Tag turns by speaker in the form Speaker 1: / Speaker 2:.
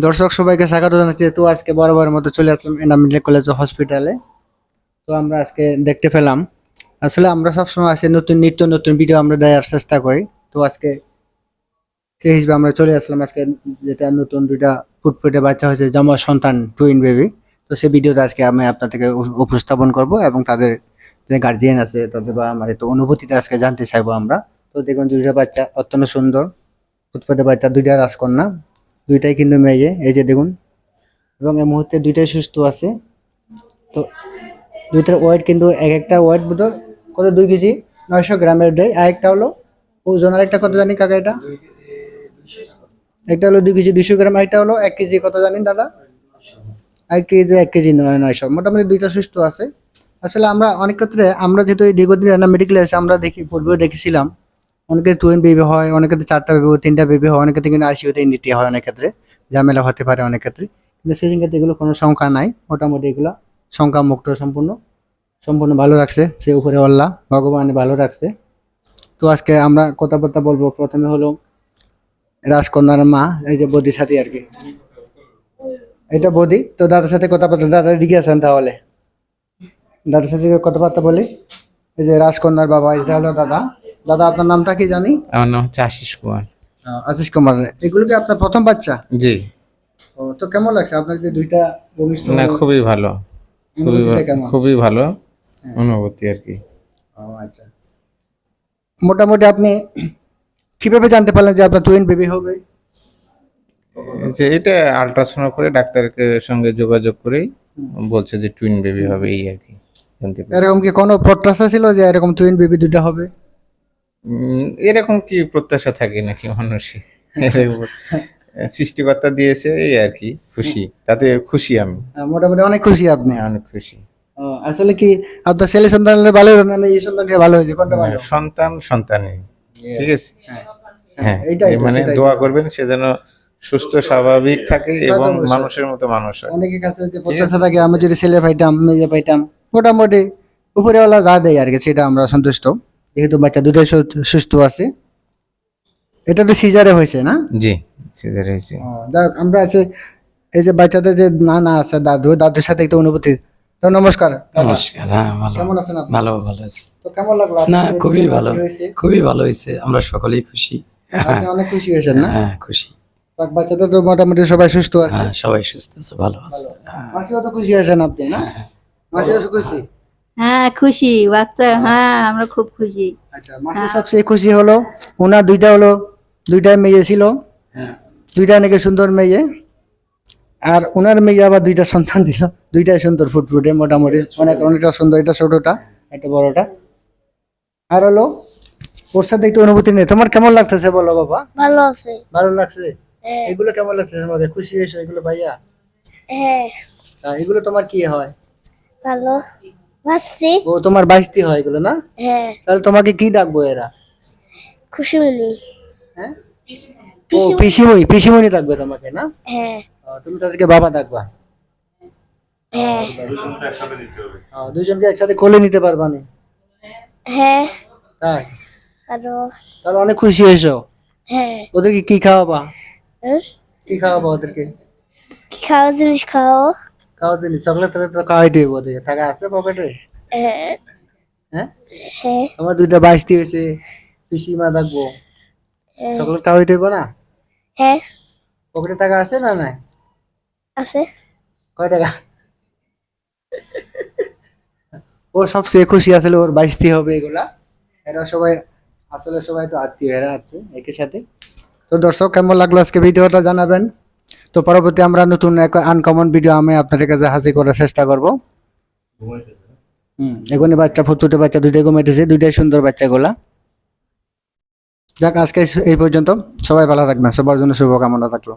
Speaker 1: দর্শক, সবাইকে স্বাগত জানাচ্ছি। তো আজকে বরাবরের মতো চলে আসলাম এনাম মিডিয়া কলেজ হসপিটালে। তো আমরা আজকে দেখতে পেলাম। আসলে আমরা সবসময় আসে নতুন নিত্য নতুন ভিডিও আমরা দেওয়ার চেষ্টা করি। তো আজকে সেই হিসেবে আমরা চলে আসলাম আজকে যেটা নতুন দুইটা ফুটফুটে বাচ্চা হয়েছে, জমা সন্তান টুইন বেবি তো সেই ভিডিওটা আজকে আমি আপনাদেরকে উপ- উপস্থাপন করব এবং তাদের যে গার্জিয়ান আছে, তাদের বা আমার তো অনুভূতিটা আজকে জানতে চাইব আমরা। তো দেখুন, দুইটা বাচ্চা অত্যন্ত সুন্দর। ফুটফুটে বাচ্চা, দুইটা রাজকন্যা। দুইটাই কিন্তু মেয়ে, এই যে দেখুন। এবং এই মুহূর্তে দুইটাই সুস্থ আছে। তো দুইটার ওয়েট কিন্তু এক একটা ওয়েট বোধ কত? দুই কেজি? নয়শো গ্রামের দেয় আর একটা হলো ওজন, আর একটা কত জানি কাকা এটা? একটা হলো দুই কেজি দুইশো গ্রাম একটা হলো এক কেজি কত জানেন দাদা? এক কেজি এক কেজি নয়, নয়শো। মোটামুটি দুইটা সুস্থ আছে। আসলে আমরা অনেক ক্ষেত্রে, আমরা যেহেতু এই দীর্ঘদিন মেডিকেলে আছে আমরা দেখি, পূর্বেও দেখেছিলাম। অনেকে টুয়েন বেবি হয়, অনেকে চারটা বেবি হয়, তিনটা বেবি হয়, অনেকে কিন্তু আইসিউতে নিতে হয় অনেক ক্ষেত্রে। ঝামেলা হতে পারে অনেক ক্ষেত্রে। কিন্তু সেই ক্ষেত্রে এগুলো কোনো সংখ্যা নাই, মোটামুটি এগুলো সংখ্যা মুক্ত সম্পূর্ণ সম্পূর্ণ ভালো রাখছে, সে উপরে আল্লাহ ভগবান ভালো রাখছে। তো আজকে আমরা কথাবার্তা বলব, প্রথমে হলো রাজকন্যার মা, এই যে বদির সাথে আর কি। এটা বদি তো দাদার সাথে কথাবার্তা, দাদা দিকে আছেন তাহলে। দাদার সাথে কথাবার্তা বলি। এই যে রাজকন্যার বাবা এটা হলো দাদা। দাদা আপনার নামটা কি জানি?
Speaker 2: আমার নাম হচ্ছে আশিস কুমার।
Speaker 1: আশিস কুমার। এগুলো কি আপনার প্রথম বাচ্চা?
Speaker 2: জি।
Speaker 1: ও তো কেমন লাগছে? আপনার যে দুইটা ভূমিষ্ঠ
Speaker 2: না খুবই ভালো। খুবই ভালো অনুভূতি আর কি।
Speaker 1: ও আচ্ছা। মোটামুটি আপনি কীভাবে জানতে পারলেন যে আপনার টুইন বেবি হবে?
Speaker 2: যে এটা আল্ট্রাসাউন্ড করে ডাক্তারকে সঙ্গে যোগাযোগ করেই বলছে যে টুইন বেবি হবে এই আর কি।
Speaker 1: এরকম কি কোনো প্রত্যাশা ছিল যে এরকম টুইন বেবি দুইটা হবে?
Speaker 2: এরকম কি প্রত্যাশা থাকে নাকি মানুষই সৃষ্টিকর্তা দিয়েছে এই আর কি খুশি। তাতে খুশি আমি।
Speaker 1: মোটামুটি অনেক খুশি আপনি।
Speaker 2: অনেক খুশি।
Speaker 1: আসলে কি আপনার ছেলে সন্তান হলে ভালো হলো না এই সন্তানটা ভালো হয়েছে? কোনটা ভালো?
Speaker 2: সন্তান সন্তানই। ঠিক আছে? হ্যাঁ।
Speaker 1: এইটাই
Speaker 2: মানে দোয়া করবেন সে যেন সুস্থ স্বাভাবিক থাকে এবং মানুষের মতো মানুষ হয়।
Speaker 1: অনেকের কাছে যে প্রত্যাশা থাকে আমি যদি ছেলে পাইতাম মেয়ে পাইতাম মোটামুটি উপরেওয়ালা যা দেয় আর কি সেটা আমরা সন্তুষ্ট। যেহেতু বাচ্চা দুটাই সুস্থ আছে। এটা তো সিজারে হয়েছে না?
Speaker 2: জি সিজার হয়েছে।
Speaker 1: যাক আমরা আছে এই যে বাচ্চাদের যে নানা আছে দাদু দাদুর সাথে একটা অনুভূতি। তো নমস্কার
Speaker 3: নমস্কার হ্যাঁ ভালো।
Speaker 1: কেমন আছেন আপনি?
Speaker 3: ভালো ভালো আছে।
Speaker 1: তো কেমন লাগল
Speaker 3: না খুবই ভালো।
Speaker 1: হয়েছে?
Speaker 3: খুবই ভালো হয়েছে আমরা সকলেই খুশি।
Speaker 1: আপনি অনেক খুশি হয়েছেন না?
Speaker 3: হ্যাঁ খুশি।
Speaker 1: বাচ্চাদের তো মোটামুটি সবাই সুস্থ আছে।
Speaker 3: হ্যাঁ সবাই সুস্থ আছে ভালো আছে। হ্যাঁ,
Speaker 1: মাসিও তো খুশি হয়েছেন আপনি না? খুশি?
Speaker 4: হ্যাঁ খুশি বাচ্চা হ্যাঁ আমরা খুব খুশি।
Speaker 1: আচ্ছা মাসি সবচেয়ে খুশি হলো ওনার দুইটা হলো দুইটা মেয়ে ছিল। দুইটা নাকি সুন্দর মেয়ে আর ওনার মেয়ে আবার দুইটা সন্তান দিল। দুইটাই সুন্দর ফুটফুটে মোটামুটি। অনেক অনেকটা সুন্দর এটা ছোটটা একটা বড়টা। আর হলো ওর সাথে একটু অনুভূতি নেই। তোমার কেমন লাগতেছে বলো বাবা?
Speaker 5: ভালো আছে।
Speaker 1: ভালো লাগছে? এগুলো কেমন লাগতেছে আমাদের? খুশি হয়েছো এগুলো ভাইয়া?
Speaker 5: হ্যাঁ।
Speaker 1: এগুলো তোমার কি হয়?
Speaker 5: ভালো। বাসছি
Speaker 1: ও তোমার বাইশটি হয় এগুলো না?
Speaker 5: হ্যাঁ।
Speaker 1: তাহলে তোমাকে কি ডাকবো এরা?
Speaker 5: খুশিমণি।
Speaker 1: হ্যাঁ? ও পিসিমণি। পিসিমণি ডাকবে তোমাকে না?
Speaker 5: হ্যাঁ।
Speaker 1: তুমি তাদেরকে বাবা ডাকবা।
Speaker 5: হ্যাঁ।
Speaker 1: দুজনকে একসাথে কোলে নিতে পারবা নি?
Speaker 5: হ্যাঁ।
Speaker 1: তাই?
Speaker 5: আরও।
Speaker 1: তাহলে অনেক খুশি হয়েছো।
Speaker 5: হ্যাঁ।
Speaker 1: ওদেরকে কি খাওয়াবা?
Speaker 5: হুম?
Speaker 1: কি খাওয়াবা ওদেরকে?
Speaker 5: খাওয়া জিনিস খাও
Speaker 1: খাওয়া জিনিস চকলেট টকলেট তো খাওয়াই দেবো টাকা আছে পকেটে?
Speaker 5: হ্যাঁ।
Speaker 1: হ্যাঁ?
Speaker 5: হ্যাঁ।
Speaker 1: আমার দুইটা বাইশটি হয়েছে পিসিমা ডাকবো চকলেট খাওয়াই দেবো না?
Speaker 5: হ্যাঁ।
Speaker 1: পকেটে টাকা আছে না নাই?
Speaker 5: আছে।
Speaker 1: কয় টাকা? ও সবচেয়ে খুশি আসলে ওর বাইশটি হবে এগুলা। এরা সবাই আসলে সবাই তো আত্মীয় এরা আছে একই সাথে। তো দর্শক কেমন লাগল আজকে ভিডিওটা জানাবেন? তো পরবর্তী আমরা নতুন এক আনকমন ভিডিও আমি আপনাদের কাছে হাজির করার চেষ্টা করব। হুম এখন বাচ্চা, ফুটফুটে বাচ্চা দুইটাই ঘুমাইতেছে, দুইটাই সুন্দর বাচ্চাগুলা। যাক, আজকে এই পর্যন্ত। সবাই ভালো থাকবেন, সবার জন্য শুভকামনা থাকল।